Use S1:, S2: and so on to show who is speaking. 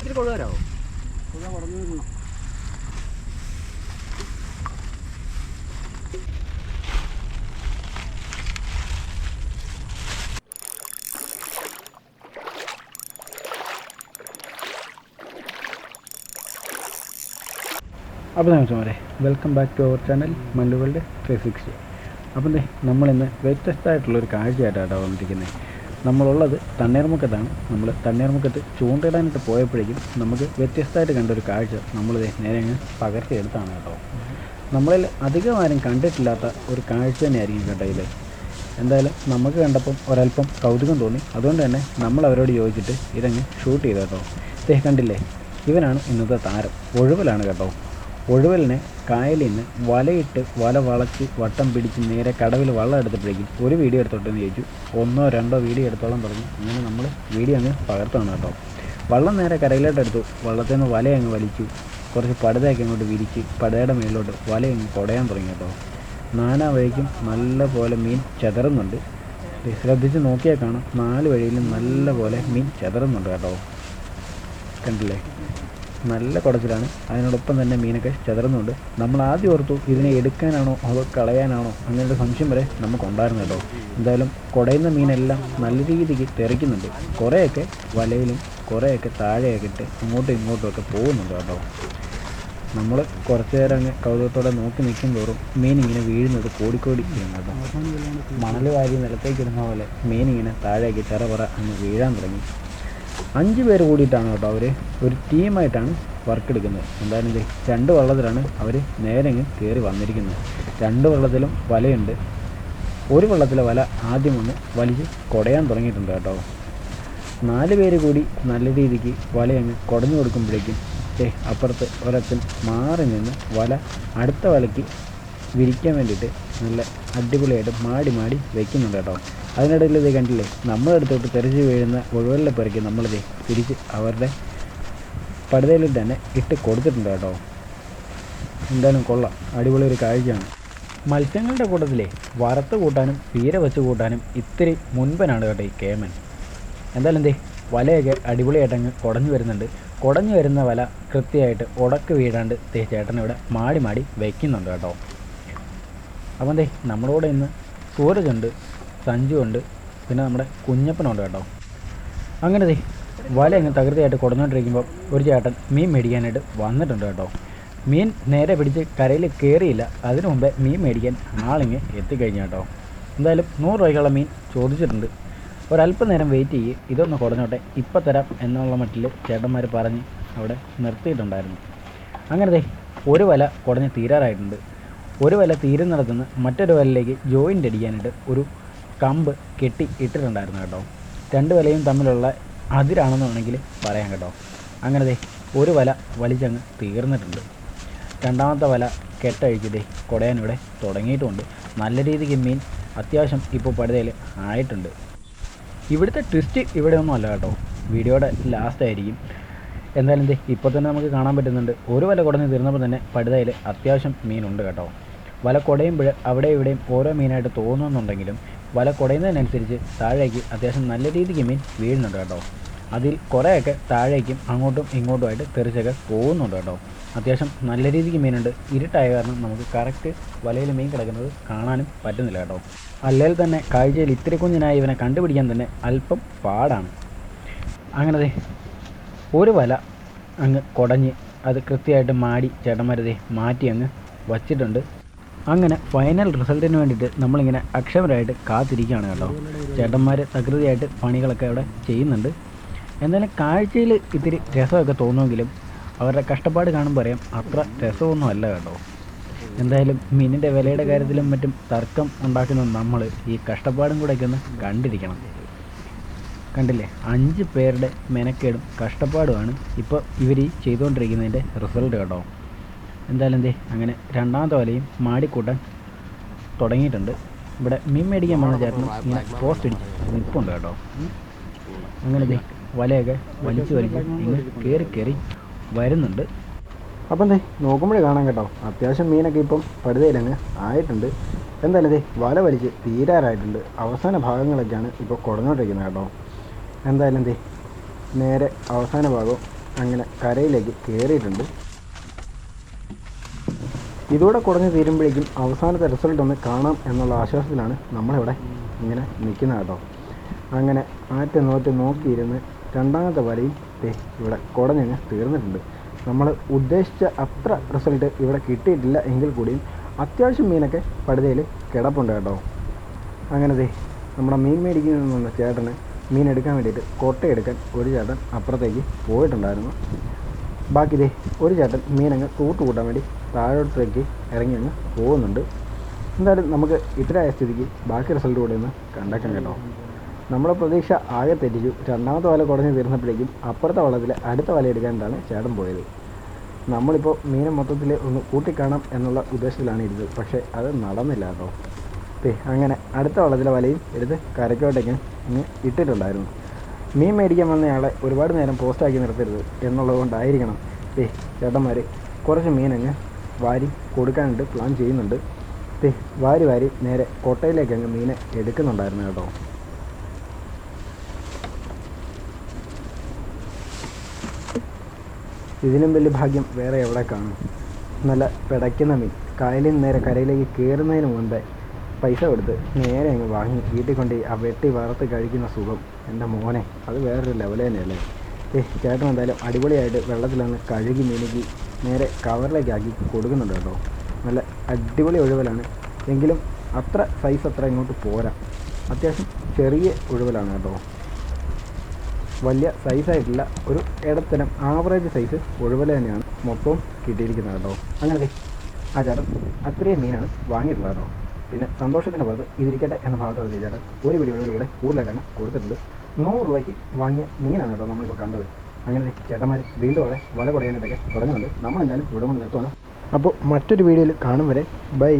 S1: ഇത്തിരി
S2: വരുന്നു
S3: അപ്പോൾ നമസ്കാരം welcome back to our channel മല്ലുകളുടെ three sixty അപ്പം ദേ നമ്മളിന്ന് വ്യത്യസ്തമായിട്ടുള്ളൊരു കാഴ്ചയായിട്ടാണ് വന്നിരിക്കുന്നത്. നമ്മളുള്ളത് തണ്ണീർമുക്കത്താണ്. നമ്മൾ തണ്ണീർമുക്കത്ത് ചൂണ്ടയിടാനായിട്ട് പോയപ്പോഴേക്കും നമുക്ക് വ്യത്യസ്തമായിട്ട് കണ്ടൊരു കാഴ്ച നമ്മളിത് നേരെ അങ്ങ് പകർത്തിയെടുത്താണ് കേട്ടോ. നമ്മളിൽ അധികം ആരും കണ്ടിട്ടില്ലാത്ത ഒരു കാഴ്ച തന്നെയായിരിക്കും കേട്ടോ ഇത്. എന്തായാലും നമുക്ക് കണ്ടപ്പം ഒരല്പം കൗതുകം തോന്നി. അതുകൊണ്ട് തന്നെ നമ്മൾ അവരോട് ചോദിച്ചിട്ട് ഇതങ്ങ് ഷൂട്ട് ചെയ്തു കേട്ടോ. ദേ കണ്ടില്ലേ? ഇവനാണ് ഇന്നത്തെ താരം. ഒഴിവിലാണ് കേട്ടോ. ഒഴുവലിനെ കായലിൽ നിന്ന് വലയിട്ട് വല വളച്ച് വട്ടം പിടിച്ച് നേരെ കടവിൽ വള്ളം എടുത്തപ്പോഴേക്കും ഒരു വീഡിയോ എടുത്തോട്ടെന്ന് ചോദിച്ചു. ഒന്നോ രണ്ടോ വീഡിയോ എടുത്തോളം പറഞ്ഞു അങ്ങനെ നമ്മൾ വീഡിയോ അങ്ങ് പകർത്തണം കേട്ടോ. വള്ളം നേരെ കരയിലോട്ട് എടുത്തു. വള്ളത്തിൽ നിന്ന് വല അങ്ങ് വലിച്ചു. കുറച്ച് പടുതയൊക്കെ അങ്ങോട്ട് വിരിച്ച് പടുതയുടെ മേളിലോട്ട് വല അങ്ങ് കുടയാൻ തുടങ്ങി കേട്ടോ. നാനാ വഴിക്കും നല്ല പോലെ മീൻ ചെതറുന്നുണ്ട്. ശ്രദ്ധിച്ച് നോക്കിയാൽ കാണാം. നാല് വഴിയിലും നല്ല പോലെ മീൻ ചെതറുന്നുണ്ട് കേട്ടോ. കണ്ടില്ലേ? നല്ല കുടച്ചിലാണ് അതിനോടൊപ്പം തന്നെ മീനൊക്കെ ചതറുന്നുണ്ട്. നമ്മൾ ആദ്യം ഓർത്തു ഇതിനെ എടുക്കാനാണോ അതോ കളയാനാണോ അങ്ങനെയുള്ള സംശയം വരെ നമുക്കുണ്ടായിരുന്നു കേട്ടോ. എന്തായാലും കുടയുന്ന മീനെല്ലാം നല്ല രീതിക്ക് തെറിക്കുന്നുണ്ട്. കുറേയൊക്കെ വലയിലും കുറേയൊക്കെ താഴെയൊക്കെ ഇട്ട് അങ്ങോട്ടും ഇങ്ങോട്ടും ഒക്കെ പോകുന്നുണ്ട് കേട്ടോ. നമ്മൾ കുറച്ച് നേരം അങ്ങ് കൗതുകത്തോടെ നോക്കി നിൽക്കും തോറും മീൻ ഇങ്ങനെ വീഴുന്നത് കോടിക്കോടി കേട്ടോ. മണൽ വാരി നിലത്തേക്ക് ഇടുന്ന പോലെ മീൻ ഇങ്ങനെ താഴേക്ക് ചെറ പറ അങ്ങ് വീഴാൻ തുടങ്ങി. അഞ്ച് പേര് കൂടിയിട്ടാണ് കേട്ടോ അവർ ഒരു ടീമായിട്ടാണ് വർക്ക് എടുക്കുന്നത്. എന്തായാലും രണ്ട് വള്ളത്തിലാണ് അവർ നേരെ കയറി വന്നിരിക്കുന്നത്. രണ്ട് വള്ളത്തിലും വലയുണ്ട്. ഒരു വള്ളത്തിലെ വല ആദ്യം ഒന്ന് വലിച്ച് കുടയാൻ തുടങ്ങിയിട്ടുണ്ട് കേട്ടോ. നാല് പേര് കൂടി നല്ല രീതിക്ക് വലയങ്ങ് കുടഞ്ഞു കൊടുക്കുമ്പോഴേക്കും ഏ അപ്പുറത്ത് ഒരച്ഛൻ മാറി നിന്ന് വല അടുത്ത വലയ്ക്ക് വിരിക്കാൻ വേണ്ടിയിട്ട് നല്ല അടിപൊളിയായിട്ട് മാടി മാടി വെക്കുന്നുണ്ട് കേട്ടോ. അതിനിടയിൽ ഇത് കണ്ടില്ലേ? നമ്മളെടുത്തോട്ട് തെറിച്ച് വീഴുന്ന ഒഴുവലിലെ പെറുക്കി നമ്മളിത് തിരിച്ച് അവരുടെ പടുതയിൽ തന്നെ ഇട്ട് കൊടുത്തിട്ടുണ്ട് കേട്ടോ. എന്തായാലും കൊള്ളാം. അടിപൊളി ഒരു കാഴ്ചയാണ്. മത്സ്യങ്ങളുടെ കൂട്ടത്തിലെ വറുത്ത് കൂട്ടാനും പീര വെച്ച് കൂട്ടാനും ഇത്തിരി മുൻപനാണ് കേട്ടോ ഈ കേമൻ. എന്തായാലും എന്തേ വലയൊക്കെ അടിപൊളിയായിട്ടങ്ങ് കുടഞ്ഞു വരുന്നുണ്ട്. കുടഞ്ഞു വരുന്ന വല കൃത്യമായിട്ട് ഉടക്ക് വീഴാണ്ട് ചേട്ടനിവിടെ മാടി മാടി വയ്ക്കുന്നുണ്ട് കേട്ടോ. അപ്പം ദേ നമ്മുടെ കൂടെ ഇന്ന് സൂരജുണ്ട് സഞ്ജുണ്ട് പിന്നെ നമ്മുടെ കുഞ്ഞപ്പനുണ്ട് കേട്ടോ. അങ്ങനെ ദേ വല അങ്ങ് തകൃതിയായിട്ട് കുടഞ്ഞുകൊണ്ടിരിക്കുമ്പോൾ ഒരു ചേട്ടൻ മീൻ മേടിക്കാനായിട്ട് വന്നിട്ടുണ്ട് കേട്ടോ. മീൻ നേരെ പിടിച്ച് കരയിൽ കയറിയില്ല അതിനു മുമ്പേ മീൻ മേടിക്കാൻ ആളിങ്ങ് എത്തിക്കഴിഞ്ഞു കേട്ടോ. എന്തായാലും നൂറ് രൂപയ്ക്കുള്ള മീൻ ചോദിച്ചിട്ടുണ്ട്. ഒരല്പം നേരം വെയിറ്റ് ചെയ്യ് ഇതൊന്ന് കുറഞ്ഞോട്ടെ ഇപ്പം തരാം എന്നുള്ള മട്ടിൽ ചേട്ടന്മാർ പറഞ്ഞ് അവിടെ നിർത്തിയിട്ടുണ്ടായിരുന്നു. അങ്ങനെ ദേ ഒരു വല കുടഞ്ഞ് തീരാറായിട്ടുണ്ട്. ഒരു വല തീരുന്നിടത്തുനിന്ന് മറ്റൊരു വലയിലേക്ക് ജോയിന്റ് അടിക്കാനായിട്ട് ഒരു കമ്പ് കെട്ടി ഇട്ടിട്ടുണ്ടായിരുന്നു കേട്ടോ. രണ്ട് വലയും തമ്മിലുള്ള അതിരാണെന്ന് വേണമെങ്കിൽ പറയാം കേട്ടോ. അങ്ങനെ ദേ ഒരു വല വലിച്ചങ്ങ് തീർന്നിട്ടുണ്ട്. രണ്ടാമത്തെ വല കെട്ടഴിച്ച് ദേ കുടയാനിവിടെ തുടങ്ങിയിട്ടുമുണ്ട് നല്ല രീതിക്ക് മീൻ അത്യാവശ്യം ഇപ്പോൾ പടുതയിൽ ആയിട്ടുണ്ട്. ഇവിടുത്തെ ട്വിസ്റ്റ് ഇവിടെ ഒന്നും അല്ല കേട്ടോ. വീഡിയോയുടെ ലാസ്റ്റ് ആയിരിക്കും. എന്തായാലും ഇപ്പോൾ തന്നെ നമുക്ക് കാണാൻ പറ്റുന്നുണ്ട്. ഒരു വല കുടഞ്ഞ് തീർന്നപ്പോൾ തന്നെ പടുതയിൽ അത്യാവശ്യം മീനുണ്ട് കേട്ടോ. വല കുടയുമ്പോൾ അവിടെ ഇവിടെയും ഓരോ മീനായിട്ട് തോന്നുന്നുണ്ടെങ്കിലും വല കുടയുന്നതിനനുസരിച്ച് താഴേക്ക് അത്യാവശ്യം നല്ല രീതിക്ക് മീൻ വീഴുന്നുണ്ട് കേട്ടോ. അതിൽ കുറേയൊക്കെ താഴേക്കും അങ്ങോട്ടും ഇങ്ങോട്ടുമായിട്ട് തെറിച്ചൊക്കെ പോകുന്നുണ്ട് കേട്ടോ. അത്യാവശ്യം നല്ല രീതിക്ക് മീനുണ്ട്. ഇരുട്ടായ കാരണം നമുക്ക് കറക്റ്റ് വലയിൽ മീൻ കിടക്കുന്നത് കാണാനും പറ്റുന്നില്ല കേട്ടോ. അല്ലെങ്കിൽ തന്നെ കാഴ്ചയിൽ ഇത്തിരി കുഞ്ഞിനായി ഇവനെ കണ്ടുപിടിക്കാൻ തന്നെ അല്പം പാടാണ്. അങ്ങനെ ഒരു വല അങ്ങ് കുടഞ്ഞ് അത് കൃത്യമായിട്ട് മാടി ചേട്ടന്മാരതേ മാറ്റി അങ്ങ് വച്ചിട്ടുണ്ട്. അങ്ങനെ ഫൈനൽ റിസൾട്ടിന് വേണ്ടിയിട്ട് നമ്മളിങ്ങനെ അക്ഷമരായിട്ട് കാത്തിരിക്കുകയാണ് കേട്ടോ. ചേട്ടന്മാർ തകൃതിയായിട്ട് പണികളൊക്കെ അവിടെ ചെയ്യുന്നുണ്ട്. എന്തായാലും കാഴ്ചയിൽ ഇത്തിരി രസമൊക്കെ തോന്നുമെങ്കിലും അവരുടെ കഷ്ടപ്പാട് കാണുമ്പോൾ അറിയാം അത്ര രസമൊന്നും അല്ല കേട്ടോ. എന്തായാലും മീനിന്റെ വിലയുടെ കാര്യത്തിലും മറ്റും തർക്കം ഉണ്ടാക്കുന്ന നമ്മൾ ഈ കഷ്ടപ്പാടും കൂടെയൊക്കെ ഒന്ന് കണ്ടിരിക്കണം. കണ്ടില്ലേ? അഞ്ച് പേരുടെ മെനക്കേടും കഷ്ടപ്പാടുമാണ് ഇപ്പോൾ ഇവർ ഈ ചെയ്തുകൊണ്ടിരിക്കുന്നതിന്റെ റിസൾട്ട് കേട്ടോ. എന്തായാലും എന്തേ അങ്ങനെ രണ്ടാമത്തെ വലയും മാടിക്കൂട്ടാൻ തുടങ്ങിയിട്ടുണ്ട്. ഇവിടെ മീൻ മേടിക്കാൻ വന്ന ചേട്ടൻ ഇങ്ങനെ പോസ്റ്റ് അടിച്ച് നിൽപ്പുണ്ട് കേട്ടോ. അങ്ങനെ ദേ വലയൊക്കെ വലിച്ചു വലിച്ച് ഇങ്ങനെ കയറി കയറി വരുന്നുണ്ട്. അപ്പം ദേ നോക്കുമ്പോഴേ കാണാം കേട്ടോ. അത്യാവശ്യം മീനൊക്കെ ഇപ്പം പടുതയിലങ്ങ് ആയിട്ടുണ്ട്. എന്തായാലും ദേ വല വലിച്ച് തീരാറായിട്ടുണ്ട്. അവസാന ഭാഗങ്ങളൊക്കെയാണ് ഇപ്പോൾ കുടഞ്ഞോണ്ടിരിക്കുന്നത് കേട്ടോ. എന്തായാലും ദേ നേരെ അവസാന ഭാഗം അങ്ങനെ കരയിലേക്ക് കയറിയിട്ടുണ്ട്. ഇതോടെ കുറഞ്ഞു തീരുമ്പോഴേക്കും അവസാനത്തെ റിസൾട്ട് ഒന്ന് കാണാം എന്നുള്ള ആശ്വാസത്തിലാണ് നമ്മളിവിടെ ഇങ്ങനെ നിൽക്കുന്നത് കേട്ടോ. അങ്ങനെ ആറ്റ നോറ്റ് നോക്കിയിരുന്ന് രണ്ടാമത്തെ വരയും ഇവിടെ കുടഞ്ഞങ്ങ് തീർന്നിട്ടുണ്ട്. നമ്മൾ ഉദ്ദേശിച്ച അത്ര റിസൾട്ട് ഇവിടെ കിട്ടിയിട്ടില്ല എങ്കിൽ കൂടിയും അത്യാവശ്യം മീനൊക്കെ പടുതയിൽ കിടപ്പുണ്ട് കേട്ടോ. അങ്ങനെ ദേ നമ്മുടെ മീൻ മേടിക്കുന്ന ചേട്ടന് മീൻ എടുക്കാൻ വേണ്ടിയിട്ട് കൊട്ടയെടുക്കാൻ ഒരു ചേട്ടൻ അപ്പുറത്തേക്ക് പോയിട്ടുണ്ടായിരുന്നു. ബാക്കി ദേ ഒരു ചേട്ടൻ മീനങ്ങ് തൂട്ട് കൂട്ടാൻ വേണ്ടി താഴോട്ടേക്ക് ഇറങ്ങി അങ്ങ് പോകുന്നുണ്ട്. എന്തായാലും നമുക്ക് ഇത്രയായ സ്ഥിതിക്ക് ബാക്കി റിസൾട്ട് കൂടെ ഒന്ന് കണ്ടേക്കാം കേട്ടോ. നമ്മളെ പ്രതീക്ഷ ആകെ തെറ്റിച്ചു. രണ്ടാമത്തെ വല കുറഞ്ഞ് തീർന്നപ്പോഴേക്കും അപ്പുറത്തെ വള്ളത്തിൽ അടുത്ത വല എടുക്കാനായിട്ടാണ് ചേട്ടൻ പോയത്. നമ്മളിപ്പോൾ മീനെ മൊത്തത്തിൽ ഒന്ന് കൂട്ടിക്കാണാം എന്നുള്ള ഉദ്ദേശത്തിലാണ് ഇരുന്നത്. പക്ഷേ അത് നടന്നില്ല കേട്ടോ. അങ്ങനെ അടുത്ത വള്ളത്തിലെ വലയും എടുത്ത് കരയ്ക്കോട്ടേക്ക് ഇങ്ങ് ഇട്ടിട്ടുണ്ടായിരുന്നു. മീൻ മേടിക്കാൻ വന്നയാളെ ഒരുപാട് നേരം പോസ്റ്റാക്കി നിർത്തരുത് എന്നുള്ളത് കൊണ്ടായിരിക്കണം ദേ ചേട്ടന്മാർ കുറച്ച് മീനങ്ങ് വാരി കൊടുക്കാനായിട്ട് പ്ലാൻ ചെയ്യുന്നുണ്ട്. ദേ വാരി വാരി നേരെ കോട്ടയിലേക്ക് അങ്ങ് മീനെ എടുക്കുന്നുണ്ടായിരുന്നു കേട്ടോ. ഇതിനും വലിയ ഭാഗ്യം വേറെ എവിടെ കാണും. നല്ല പിടയ്ക്കുന്ന മീൻ കായലിൽ നേരെ കരയിലേക്ക് കയറുന്നതിന് മുമ്പേ പൈസ കൊടുത്ത് നേരെ അങ്ങ് വാങ്ങി വീട്ടിൽ കൊണ്ട് ആ വെട്ടി വറുത്ത് കഴിക്കുന്ന സുഖം. എന്റെ മോനെ അത് വേറൊരു ലെവൽ തന്നെയല്ലേ? ഏ ചേട്ടൻ എന്തായാലും അടിപൊളിയായിട്ട് വെള്ളത്തിലൊന്ന് കഴുകി മിനുകി നേരെ കവറിലേക്ക് ആക്കി കൊടുക്കുന്നുണ്ട് കേട്ടോ. നല്ല അടിപൊളി ഒഴിവലാണ്. എങ്കിലും അത്ര സൈസ് അത്ര ഇങ്ങോട്ട് പോരാ. അത്യാവശ്യം ചെറിയ ഒഴിവലാണ് കേട്ടോ. വലിയ സൈസായിട്ടില്ല ഒരു ഇടത്തരം ആവറേജ് സൈസ് ഒഴിവൽ തന്നെയാണ് മൊത്തവും കിട്ടിയിരിക്കുന്നത് കേട്ടോ. അങ്ങനെ ആ ചേട്ടൻ അത്രയും മീനാണ് വാങ്ങിയിട്ടുള്ളത് കേട്ടോ. പിന്നെ സന്തോഷത്തിന്റെ പുറത്ത് ഇതിരിക്കട്ടെ എന്ന ഭാഗത്തോട് ചേട്ടൻ ഒരു വീഡിയോയിലൂടെ കൂടുതലായിട്ടാണ് കൊടുത്തിട്ടുണ്ട് നൂറ് രൂപയ്ക്ക് വാങ്ങിയ മീനാണ് കേട്ടോ നമ്മളിപ്പോൾ കണ്ടത്. അങ്ങനെ ചേട്ടന്മാർ വീണ്ടും അവിടെ വല കുറയാനായിട്ടൊക്കെ തുടങ്ങുന്നുണ്ട്. നമ്മളെന്തായാലും ഇവിടെ കൊണ്ട് നിർത്തുകയാണ് അപ്പോൾ മറ്റൊരു വീഡിയോയിൽ കാണും വരെ. ബൈ.